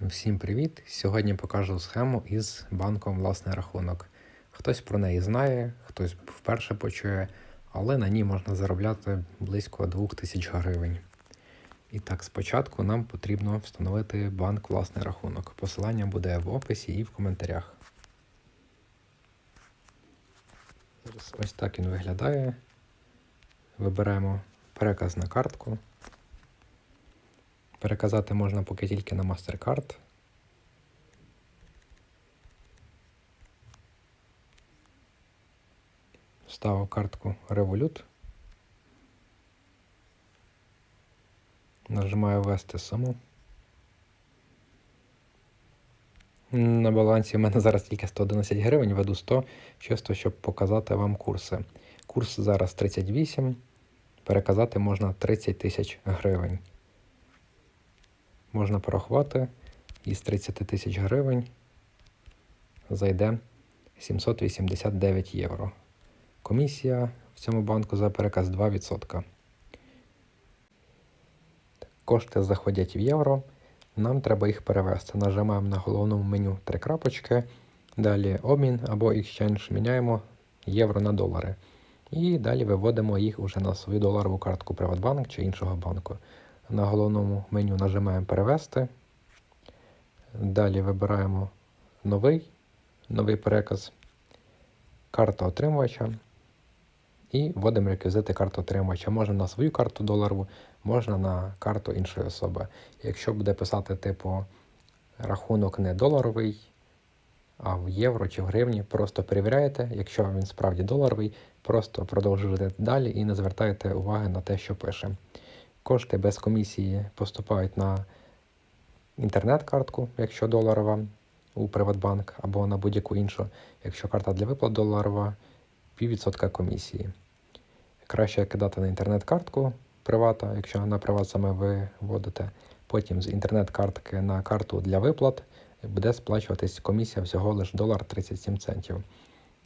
Всім привіт! Сьогодні покажу схему із банком власний рахунок. Хтось про неї знає, хтось вперше почує, але на ній можна заробляти близько 2000 гривень. І так, спочатку нам потрібно встановити банк власний рахунок. Посилання буде в описі і в коментарях. Ось так він виглядає. Вибираємо переказ на картку. Переказати можна поки тільки на MasterCard. Ставив картку Revolut. Нажимаю ввести суму. На балансі в мене зараз тільки 111 гривень, веду 100, чисто, щоб показати вам курси. Курс зараз 38, переказати можна 30 тисяч гривень можна порахувати, із 30 тисяч гривень зайде 789 євро. Комісія в цьому банку за переказ 2%. Кошти заходять в євро. Нам треба їх перевести. Нажимаємо на головному меню три крапочки. Далі обмін або exchange міняємо євро на долари. І далі виводимо їх уже на свою доларову картку Приватбанк чи іншого банку. На головному меню нажимаємо Перевести. Далі вибираємо новий, новий переказ, карта отримувача. І вводимо реквізити карти отримувача. Можна на свою карту доларову, можна на карту іншої особи. Якщо буде писати, типу, рахунок не доларовий, а в євро чи в гривні, просто перевіряєте. Якщо він справді доларовий, просто продовжуєте далі і не звертаєте уваги на те, що пише. Кошти без комісії поступають на інтернет-картку, якщо доларова у Приватбанк або на будь-яку іншу, якщо карта для виплат доларова, піввідсотка комісії. Краще кидати на інтернет-картку привата, якщо на приват саме ви вводите. Потім з інтернет-картки на карту для виплат буде сплачуватись комісія всього лише долар 37 центів.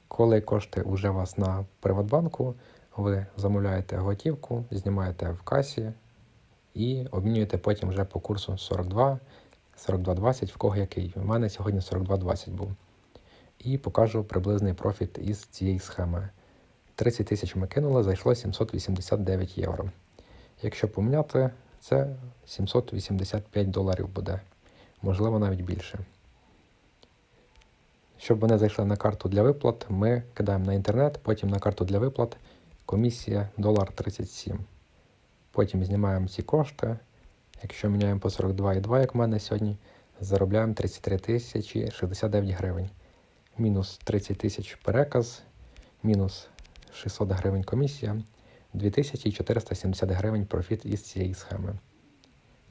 Коли кошти вже у вас на Приватбанку, ви замовляєте готівку, знімаєте в касі і обмінюєте потім вже по курсу 42, 42,20, в кого який. У мене сьогодні 42,20 був. І покажу приблизний профіт із цієї схеми. 30 тисяч ми кинули, зайшло 789 євро. Якщо поміняти, це 785 доларів буде, можливо, навіть більше. Щоб вони зайшли на карту для виплат, ми кидаємо на інтернет, потім на карту для виплат комісія долар 37. Потім знімаємо ці кошти. Якщо міняємо по 42,2, як в мене сьогодні, заробляємо 33 тисячі 69 гривень. Мінус 30 тисяч переказ, мінус 600 гривень комісія, 2470 гривень профіт із цієї схеми.